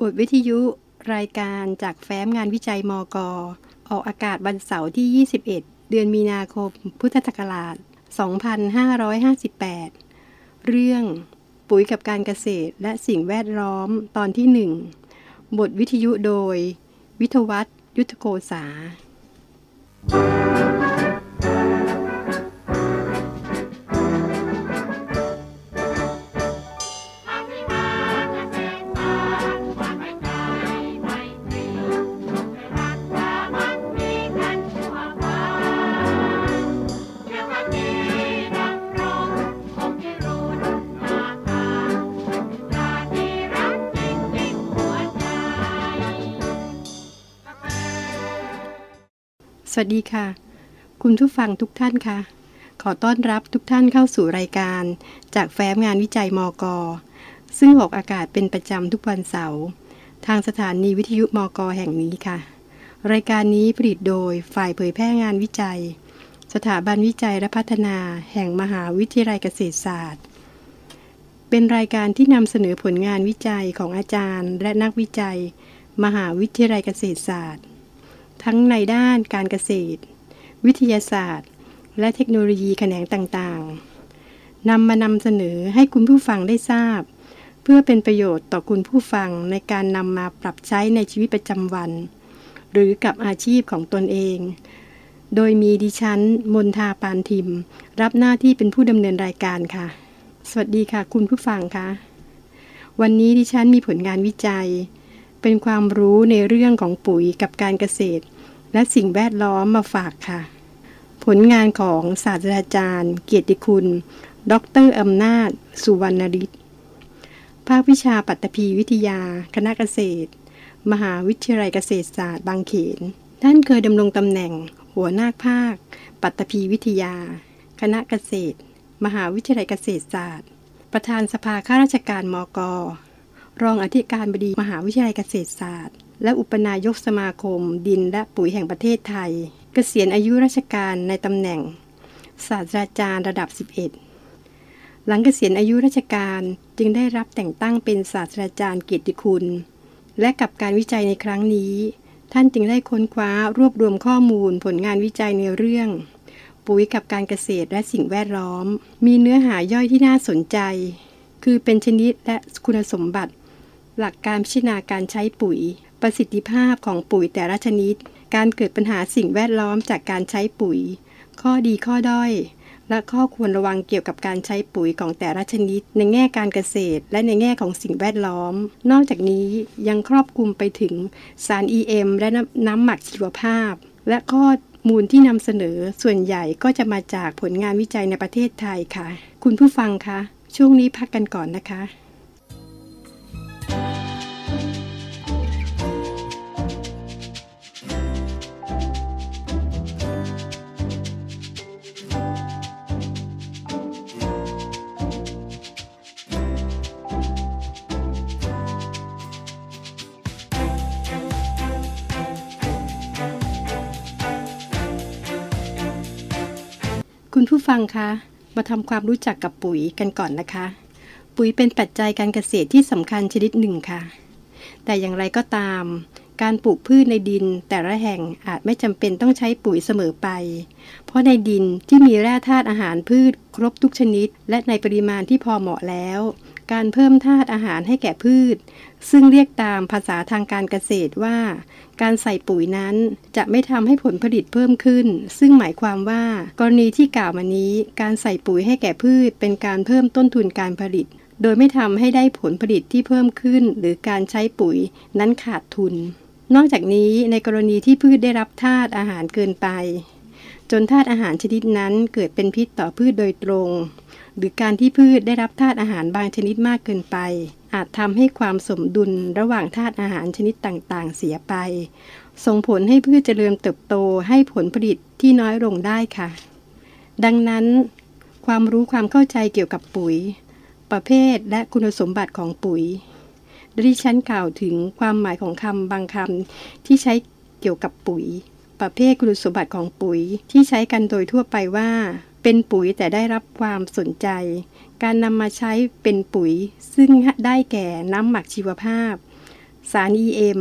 บทวิทยุรายการจากแฟ้มงานวิจัยมก ออกอากาศวันเสาร์ที่ 21 เดือนมีนาคม พุทธศักราช 2558 เรื่องปุ๋ยกับการเกษตรและสิ่งแวดล้อมตอนที่ 1 บทวิทยุโดย วิทวัตยุทธโกษาส วัสดีค่ะ คุณผู้ฟังทุกท่านค่ะ ขอต้อนรับทุกท่านเข้าสู่รายการ จากแฟ้มงานวิจัยมก ซึ่งออกอากาศเป็นประจำทุกวันเสาร์ทางสถานีวิทยุมก แห่งนี้ค่ะ รายการนี้ผลิตโดยฝ่ายเผยแพร่งานวิจัย สถาบันวิจัยและพัฒนา แห่งมหาวิทยาลัยเกษตรศาสตร์ เป็นรายการที่นำเสนอผลงานวิจัยของอาจารย์ และนักวิจัย มหาวิทยาลัยเกษตรศาสตร์ ทั้งในด้านการเกษตร วิทยาศาสตร์ และเทคโนโลยีแขนงต่างๆนำมานำเสนอให้คุณผู้ฟังได้ทราบ เพื่อเป็นประโยชน์ต่อคุณผู้ฟังในการนำมาปรับใช้ในชีวิตประจำวัน หรือกับอาชีพของตนเอง โดยมีดิฉันมนทาปานทิม รับหน้าที่เป็นผู้ดำเนินรายการค่ะ สวัสดีค่ะ คุณผู้ฟังคะวันนี้ดิฉันมีผลงานวิจัย เป็นความรู้ในเรื่องของปุ๋ยกับการเกษตร และสิ่งแวดล้อมมาฝากค่ะ ผลงานของศาสตราจารย์ เกียรติคุณ ดรอำนาจ สุวรรณริศภาควิชาปัตตภีวิทยา คณะเกษตร มหาวิทยาลัยเกษตรศาสตร์บางเขนท่านเคยดำรงตำแหน่ง หัวหน้าภาค ปัตภีวิทยา คณะเกษตร มหาวิทยาลัยเกษตรศาสตร์ ประธานสภาข้าราชการมก รองอธิการบดีมหาวิทยาลัยเกษตรศาสตร์ และอุปนายกสมาคม ดินและปุ๋ยแห่งประเทศไทย เกษียณอายุราชการในตำแหน่ง ศาสตราจารย์ระดับ 11 หลังเกษียณอายุราชการจึงได้รับแต่งตั้งเป็นศาสตราจารย์เกียรติคุณ และกับการวิจัยในครั้งนี้ ท่านจึงได้ค้นคว้ารวบรวมข้อมูลผลงานวิจัยในเรื่องปุ๋ยกับการเกษตรและสิ่งแวดล้อม มีเนื้อหาย่อยที่น่าสนใจ คือเป็นชนิดและคุณสมบัติ หลักการพิจารณาการใช้ปุ๋ย ประสิทธิภาพของปุ๋ยแต่ละชนิด การเกิดปัญหาสิ่งแวดล้อมจากการใช้ปุ๋ย ข้อดีข้อด้อย และข้อควรระวังเกี่ยวกับการใช้ปุ๋ยของแต่ละชนิด ในแง่การเกษตร และในแง่ของสิ่งแวดล้อม นอกจากนี้ยังครอบคลุมไปถึงสาร EM และน้ำหมักชีวภาพ และข้อมูลที่นำเสนอส่วนใหญ่ก็จะมาจากผลงานวิจัยในประเทศไทยค่ะ คุณผู้ฟังคะ ช่วงนี้พักกันก่อนนะคะ คุณผู้ฟังคะมาทำความรู้จักกับปุ๋ยกันก่อนนะคะ ปุ๋ยเป็นปัจจัยการเกษตรที่สำคัญชนิดหนึ่งค่ะ แต่อย่างไรก็ตาม การปลูกพืชในดินแต่ละแห่งอาจไม่จำเป็นต้องใช้ปุ๋ยเสมอไป เพราะในดินที่มีแร่ธาตุอาหารพืชครบทุกชนิด และในปริมาณที่พอเหมาะแล้ว การเพิ่มธาตุอาหารให้แก่พืช ซึ่งเรียกตามภาษาทางการเกษตรว่า การใส่ปุ๋ยนั้นจะไม่ทำให้ผลผลิตเพิ่มขึ้น ซึ่งหมายความว่ากรณีที่กล่าวมานี้ การใส่ปุ๋ยให้แก่พืช เป็นการเพิ่มต้นทุนการผลิต โดยไม่ทำให้ได้ผลผลิตที่เพิ่มขึ้น หรือการใช้ปุ๋ยนั้นขาดทุน นอกจากนี้ในกรณีที่พืชได้รับธาตุอาหารเกินไป จนธาตุอาหารชนิดนั้นเกิดเป็นพิษต่อพืชโดยตรง หรือการที่พืชได้รับธาตุอาหารบางชนิดมากเกินไป อาจทำให้ความสมดุลระหว่างธาตุอาหารชนิดต่างๆ เสียไป ส่งผลให้พืชเจริญเติบโตให้ผลผลิตที่น้อยลงได้ค่ะ ดังนั้น ความรู้ความเข้าใจเกี่ยวกับปุ๋ย ประเภทและคุณสมบัติของปุ๋ยดิฉันกล่าวถึงความหมายของคำบางคำที่ใช้เกี่ยวกับปุ๋ย ประเภทคุณสมบัติของปุ๋ยที่ใช้กันโดยทั่วไปว่า เป็นปุ๋ยแต่ได้รับความสนใจ การนำมาใช้เป็นปุ๋ยซึ่งได้แก่น้ำหมักชีวภาพ สาร EM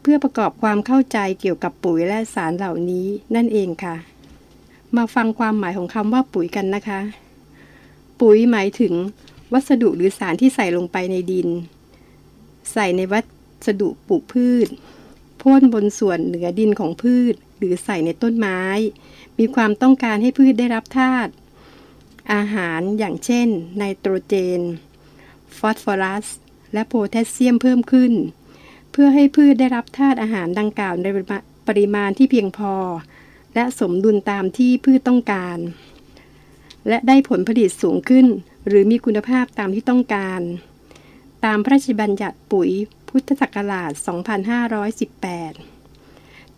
เพื่อประกอบความเข้าใจเกี่ยวกับปุ๋ยและสารเหล่านี้นั่นเองค่ะ มาฟังความหมายของคำว่าปุ๋ยกันนะคะ ปุ๋ยหมายถึง วัสดุหรือสารที่ใส่ลงไปในดิน ใส่ในวัสดุปลูกพืชพ่นบนส่วนเหนือดินของพืช หรือใส่ในต้นไม้ มีความต้องการให้พืชได้รับธาตุอาหารอย่างเช่น ไนโตรเจน ฟอสฟอรัส และโพแทสเซียมเพิ่มขึ้น เพื่อให้พืชได้รับธาตุอาหารดังกล่าวในปริมาณที่เพียงพอ และสมดุลตามที่พืชต้องการ และได้ผลผลิตสูงขึ้น หรือมีคุณภาพตามที่ต้องการ ตามพระราชบัญญัติปุ๋ยพุทธศักราช 2518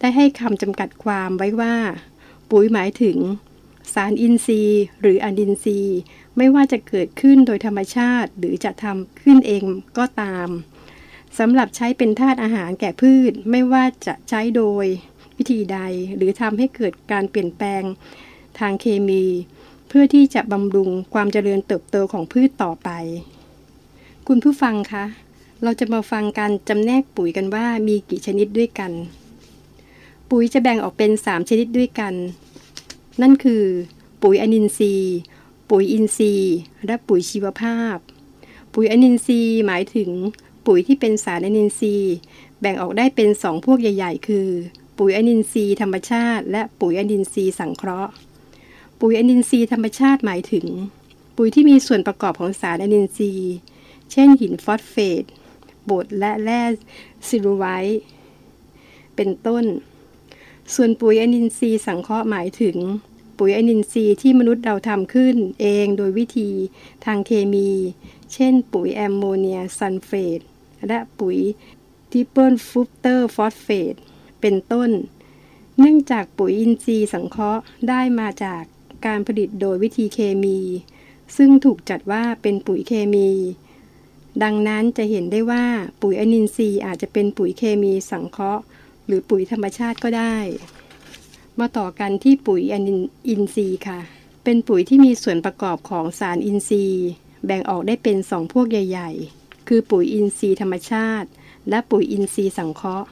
ได้ให้คำจำกัดความไว้ว่า ปุ๋ยหมายถึง สารอินทรีย์ หรืออนินทรีย์ ไม่ว่าจะเกิดขึ้นโดยธรรมชาติ หรือจะทำขึ้นเองก็ตามสำหรับใช้เป็นธาตุอาหารแก่พืช ไม่ว่าจะใช้โดยวิธีใด หรือทำให้เกิดการเปลี่ยนแปลงทางเคมี เพื่อที่จะบำรุงความเจริญเติบโตของพืชต่อไป คุณผู้ฟังคะเราจะมาฟังการจำแนกปุ๋ยกันว่ามีกี่ชนิดด้วยกัน ปุ๋ยจะแบ่งออกเป็น 3 ชนิดด้วยกัน นั่นคือ ปุ๋ยอนินทรีย์ ปุ๋ยอินทรีย์ และปุ๋ยชีวภาพ ปุ๋ยอนินทรีย์หมายถึง ปุ๋ยที่เป็นสารอนินทรีย์ แบ่งออกได้เป็น 2 พวกใหญ่ ๆ คือ ปุ๋ยอนินทรีย์ธรรมชาติ และปุ๋ยอนินทรีย์สังเคราะห์ ปุ๋ยอนินทรีย์ธรรมชาติหมายถึง ปุ๋ยที่มีส่วนประกอบของสารอนินทรีย์ เช่น หินฟอสเฟตบดและแร่ซิลูไวท์เป็นต้น ส่วนปุ๋ยอนินทรีย์สังเคราะห์หมายถึง ปุ๋ยอนินทรีย์ที่มนุษย์เราทำขึ้นเองโดยวิธีทางเคมี เช่น ปุ๋ยแอมโมเนียซัลเฟตและปุ๋ยทิปเปิลฟูเตอร์ฟอสเฟตเป็นต้น เนื่องจากปุ๋ยอินทรีย์สังเคราะห์ได้มาจากการผลิตโดยวิธีเคมี ซึ่งถูกจัดว่าเป็นปุ๋ยเคมี ดังนั้นจะเห็นได้ว่าปุ๋ยอนินทรีย์อาจจะเป็นปุ๋ยเคมีสังเคราะห์ หรือปุ๋ยธรรมชาติก็ได้ มาต่อกันที่ปุ๋ยอนินอินทรีย์ค่ะ เป็นปุ๋ยที่มีส่วนประกอบของสารอินทรีย์ แบ่งออกได้เป็นสองพวกใหญ่ ๆ คือปุ๋ยอินทรีย์ธรรมชาติ และปุ๋ยอินทรีย์สังเคราะห์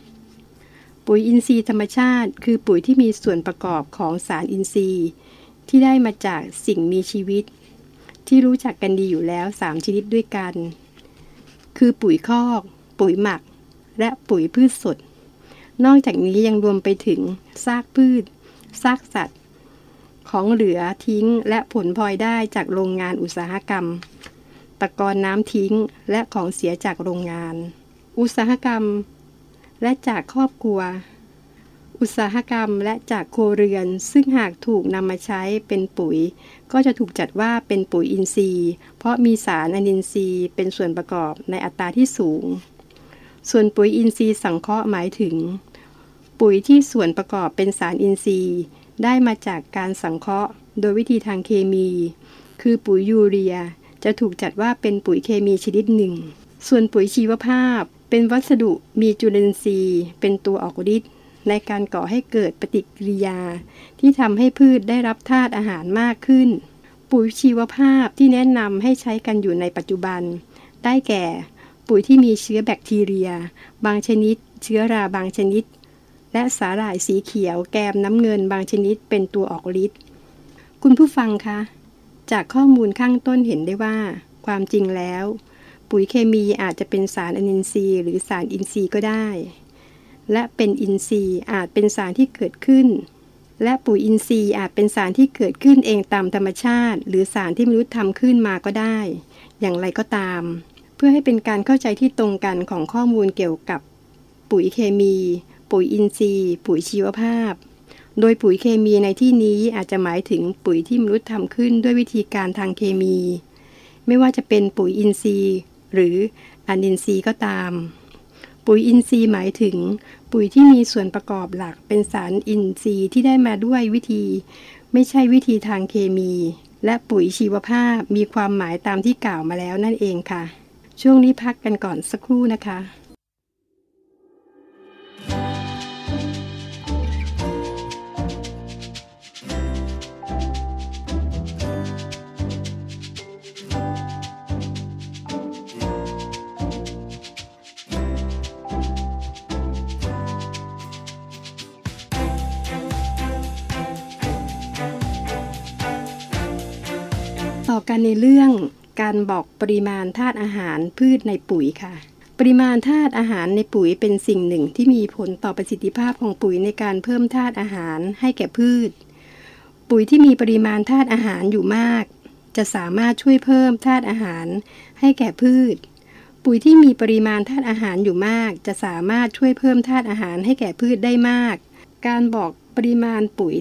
ปุ๋ยอินทรีย์ธรรมชาติ คือปุ๋ยที่มีส่วนประกอบของสารอินทรีย์ ที่ได้มาจากสิ่งมีชีวิต ที่รู้จักกันดีอยู่แล้ว 3 ชนิดด้วยกัน คือปุ๋ยคอก ปุ๋ยหมัก และปุ๋ยพืชสด นอกจากนี้ยังรวมไปถึงซากพืช ซากสัตว์ ของเหลือทิ้งและผลพลอยได้จากโรงงานอุตสาหกรรม ตะกอนน้ำทิ้งและของเสียจากโรงงาน อุตสาหกรรม และจากครอบครัว อุตสาหกรรมและจากโครเรือน ซึ่งหากถูกนำมาใช้เป็นปุ๋ย ก็จะถูกจัดว่าเป็นปุ๋ยอินทรีย์ เพราะมีสารอนินทรีย์เป็นส่วนประกอบในอัตราที่สูง ส่วนปุ๋ยอินทรีย์สังเคราะห์หมายถึง ปุ๋ยที่ส่วนประกอบเป็นสารอินทรีย์ ได้มาจากการสังเคราะห์ โดยวิธีทางเคมี คือปุ๋ยยูเรีย จะถูกจัดว่าเป็นปุ๋ยเคมีชนิดหนึ่ง ส่วนปุ๋ยชีวภาพ เป็นวัสดุมีจุลินทรีย์ เป็นตัวออกฤทธิ์ในการก่อให้เกิดปฏิกิริยา ที่ทำให้พืชได้รับธาตุอาหารมากขึ้น ปุ๋ยชีวภาพที่แนะนำให้ใช้กันอยู่ในปัจจุบัน ได้แก่ ปุ๋ยที่มีเชื้อแบคทีเรีย บางชนิด เชื้อราบางชนิด และสาหร่ายสีเขียวแกมน้ำเงินบางชนิดเป็นตัวออกฤทธิ์คุณผู้ฟังคะจากข้อมูลข้างต้นเห็นได้ว่า ความจริงแล้ว ปุ๋ยเคมีอาจจะเป็นสารอนินทรีย์หรือสารอินทรีย์ก็ได้ และเป็นอินทรีย์อาจเป็นสารที่เกิดขึ้น และปุ๋ยอินทรีย์อาจเป็นสารที่เกิดขึ้นเองตามธรรมชาติ หรือสารที่มนุษย์ทำขึ้นมาก็ได้ อย่างไรก็ตาม เพื่อให้เป็นการเข้าใจที่ตรงกันของข้อมูลเกี่ยวกับปุ๋ยเคมี ปุ๋ยอินทรีย์ ปุ๋ยชีวภาพ โดยปุ๋ยเคมีในที่นี้อาจจะหมายถึงปุ๋ยที่มนุษย์ทำขึ้นด้วยวิธีการทางเคมี ไม่ว่าจะเป็นปุ๋ยอินทรีย์ หรืออนินทรีย์ก็ตาม ปุ๋ยอินทรีย์หมายถึง ปุ๋ยที่มีส่วนประกอบหลักเป็นสารอินทรีย์ที่ได้มาด้วยวิธี ไม่ใช่วิธีทางเคมี และปุ๋ยชีวภาพมีความหมายตามที่กล่าวมาแล้วนั่นเองค่ะ ช่วงนี้พักกันก่อนสักครู่นะคะต่อกันในเรื่อง การบอกปริมาณธาตุอาหารพืชในปุ๋ยค่ะ ปริมาณธาตุอาหารในปุ๋ยเป็นสิ่งหนึ่งที่มีผลต่อประสิทธิภาพของปุ๋ยในการเพิ่มธาตุอาหารให้แก่พืช ปุ๋ยที่มีปริมาณธาตุอาหารอยู่มาก จะสามารถช่วยเพิ่มธาตุอาหารให้แก่พืช ปุ๋ยที่มีปริมาณธาตุอาหารอยู่มาก จะสามารถช่วยเพิ่มธาตุอาหารให้แก่พืชได้มาก การบอกปริมาณปุ๋ย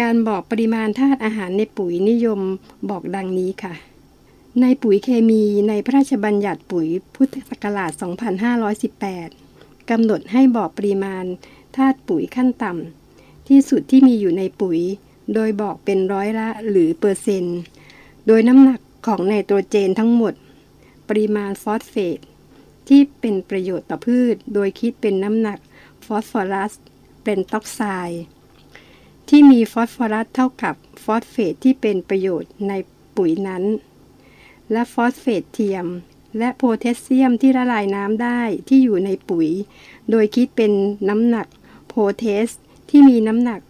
การบอกปริมาณธาตุอาหารในปุ๋ยนิยมบอกดังนี้ค่ะ ในปุ๋ยเคมีในพระราชบัญญัติปุ๋ยพุทธศักราช 2518 กำหนดให้บอกปริมาณธาตุปุ๋ยขั้นต่ำที่สุดที่มีอยู่ในปุ๋ย โดยบอกเป็นร้อยละหรือเปอร์เซนต์ โดยน้ำหนักของไนโตรเจนทั้งหมด ปริมาณฟอสเฟต ที่เป็นประโยชน์ต่อพืช โดยคิดเป็นน้ำหนักฟอสฟอรัส เป็นต็อกไซด์ที่มีฟอสฟอรัสเท่ากับฟอสเฟตที่เป็นประโยชน์ในปุ๋ยนั้น และฟอสเฟตเทียม และโพแทสเซียมที่ละลายน้ำได้ที่อยู่ในปุ๋ย โดยคิดเป็นน้ำหนักโพแทสที่มีน้ำหนัก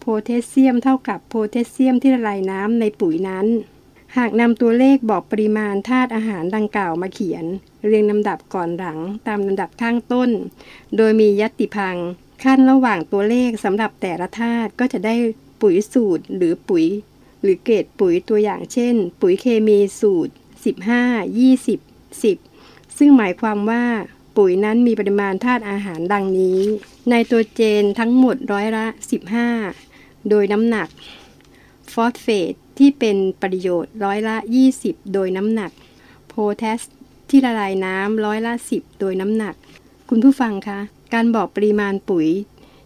โพแทสเซียมเท่ากับโพแทสเซียมที่ละลายน้ำในปุ๋ยนั้น หากนำตัวเลขบอกปริมาณธาตุอาหารดังกล่าวมาเขียน เรียงลำดับก่อนหลังตามลำดับข้างต้น โดยมียัตติพังขั้นระหว่างตัวเลขสำหรับแต่ละธาตุก็จะได้ปุ๋ยสูตรหรือปุ๋ย หรือเกรดปุ๋ยตัวอย่างเช่น ปุ๋ยเคมีสูตร 15 20 10 ซึ่งหมายความว่าปุ๋ยนั้นมีปริมาณธาตุอาหารดังนี้ในตัวเจนทั้งหมดร้อยละ 15 โดยน้ำหนัก ฟอสเฟตที่เป็นประโยชน์ร้อยละ 20 โดยน้ำหนัก โพแทสที่ละลายน้ำร้อยละ 10 โดยน้ำหนัก คุณผู้ฟังคะ การบอกปริมาณปุ๋ย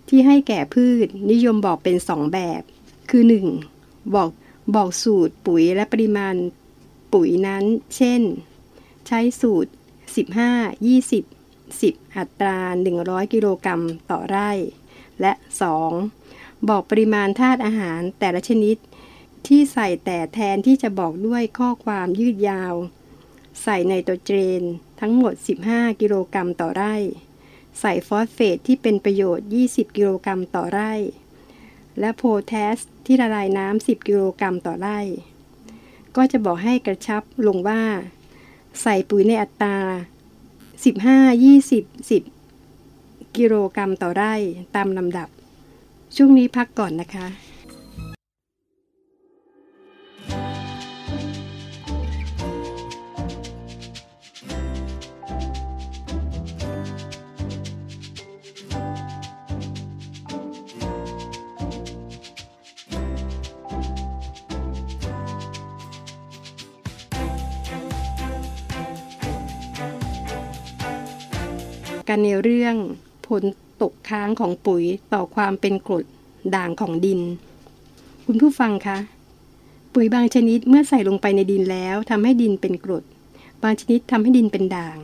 ที่ให้แก่พืชนิยมบอกเป็น 2 แบบ คือ 1. บอกบอกสูตรปุ๋ยและปริมาณ ปุ๋ยนั้น เช่น ใช้สูตร 15 20 10 อัตรา 100 กิโลกรัมต่อไร่ และ 2. บอกปริมาณธาตุอาหารแต่ละชนิด ที่ใส่แต่แทนที่จะบอกด้วยข้อความยืดยาว ใส่ไนโตรเจนทั้งหมด 15 กิโลกรัมต่อไร่ ใส่ฟอสเฟตที่เป็นประโยชน์ 20 กิโลกรัมต่อไร่ และโพแทสที่ละลายน้ำ 10 กิโลกรัมต่อไร่ ก็จะบอกให้กระชับลงว่า ใส่ปุ๋ยในอัตรา 15 20 10 กิโลกรัมต่อไร่ตามลำดับ ช่วงนี้พักก่อนนะคะ กันในเรื่องผลตกค้างของปุ๋ยต่อความเป็นกรดด่างของดิน คุณผู้ฟังคะ ปุ๋ยบางชนิดเมื่อใส่ลงไปในดินแล้วทำให้ดินเป็นกรด บางชนิดทำให้ดินเป็นด่าง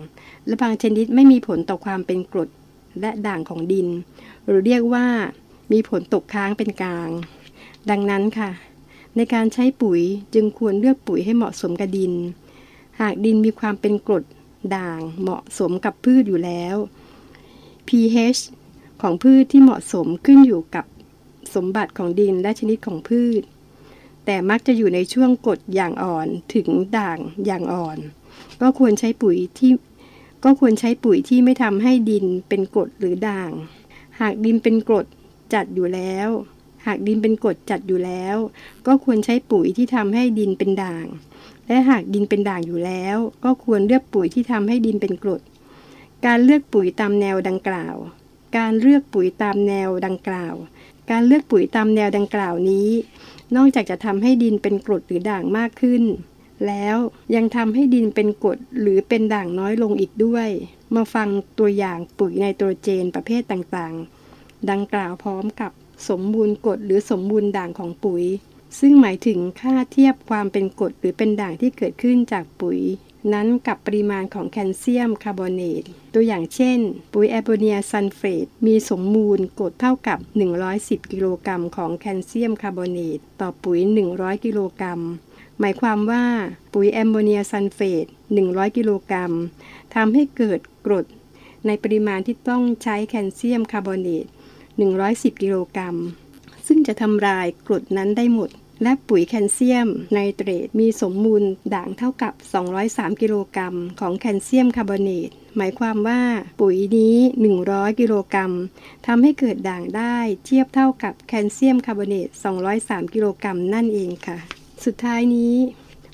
และบางชนิดไม่มีผลต่อความเป็นกรดและด่างของดิน หรือเรียกว่ามีผลตกค้างเป็นกลาง ดังนั้นค่ะ ในการใช้ปุ๋ยจึงควรเลือกปุ๋ยให้เหมาะสมกับดิน หากดินมีความเป็นกรดด่างเหมาะสมกับพืชอยู่แล้ว pH ของพืชที่เหมาะสมขึ้นอยู่กับสมบัติของดินและชนิดของพืช แต่มักจะอยู่ในช่วงกรดอย่างอ่อนถึงด่างอย่างอ่อน ก็ควรใช้ปุ๋ยที่ก็ควรใช้ปุ๋ยที่ไม่ทำให้ดินเป็นกรดหรือด่าง หากดินเป็นกรดจัดอยู่แล้ว หากดินเป็นกรดจัดอยู่แล้ว ก็ควรใช้ปุ๋ยที่ทำให้ดินเป็นด่าง และหากดินเป็นด่างอยู่แล้ว ก็ควรเลือกปุ๋ยที่ทำให้ดินเป็นกรด การเลือกปุ๋ยตามแนวดังกล่าว การเลือกปุ๋ยตามแนวดังกล่าว การเลือกปุ๋ยตามแนวดังกล่าวนี้ นอกจากจะทำให้ดินเป็นกรดหรือด่างมากขึ้น แล้วยังทำให้ดินเป็นกรดหรือเป็นด่างน้อยลงอีกด้วย มาฟังตัวอย่างปุ๋ยไนโตรเจนประเภทต่างๆ ดังกล่าวพร้อมกับสมบูรณ์กรดหรือสมบูรณ์ด่างของปุ๋ย ซึ่งหมายถึงค่าเทียบความเป็นกรดหรือเป็นด่างที่เกิดขึ้นจากปุ๋ย นั้นกับปริมาณของแคลเซียมคาร์บอเนต ตัวอย่างเช่น ปุ๋ยแอมโมเนียซัลเฟตมีสมมูลกรดเท่ากับ 110 กิโลกรัมของแคลเซียมคาร์บอเนต ต่อปุ๋ย 100 กิโลกรัม หมายความว่าปุ๋ยแอมโมเนียซัลเฟต 100 กิโลกรัมทำให้เกิดกรด ในปริมาณที่ต้องใช้แคลเซียมคาร์บอเนต 110 กิโลกรัมซึ่งจะทำลายกรดนั้นได้หมด และปุ๋ยแคลเซียมไนเตรตมีสมมูลด่างเท่ากับ 203 กิโลกรัมของแคลเซียมคาร์บอเนตหมายความว่าปุ๋ยนี้ 100 กิโลกรัมทำให้เกิดด่างได้เทียบเท่ากับแคลเซียมคาร์บอเนต 203 กิโลกรัมนั่นเองค่ะ สุดท้ายนี้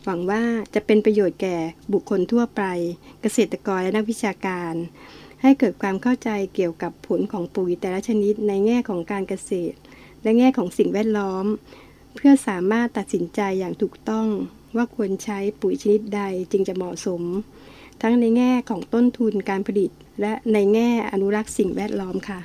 หวังว่าจะเป็นประโยชน์แก่บุคคลทั่วไป เกษตรกรและนักวิชาการ ให้เกิดความเข้าใจเกี่ยวกับผลของปุ๋ยแต่ละชนิดในแง่ของการเกษตร และแง่ของสิ่งแวดล้อม เพื่อสามารถตัดสินใจอย่างถูกต้องว่าควรใช้ปุ๋ยชนิดใดจึงจะเหมาะสม ทั้งในแง่ของต้นทุนการผลิต และในแง่อนุรักษ์สิ่งแวดล้อมค่ะ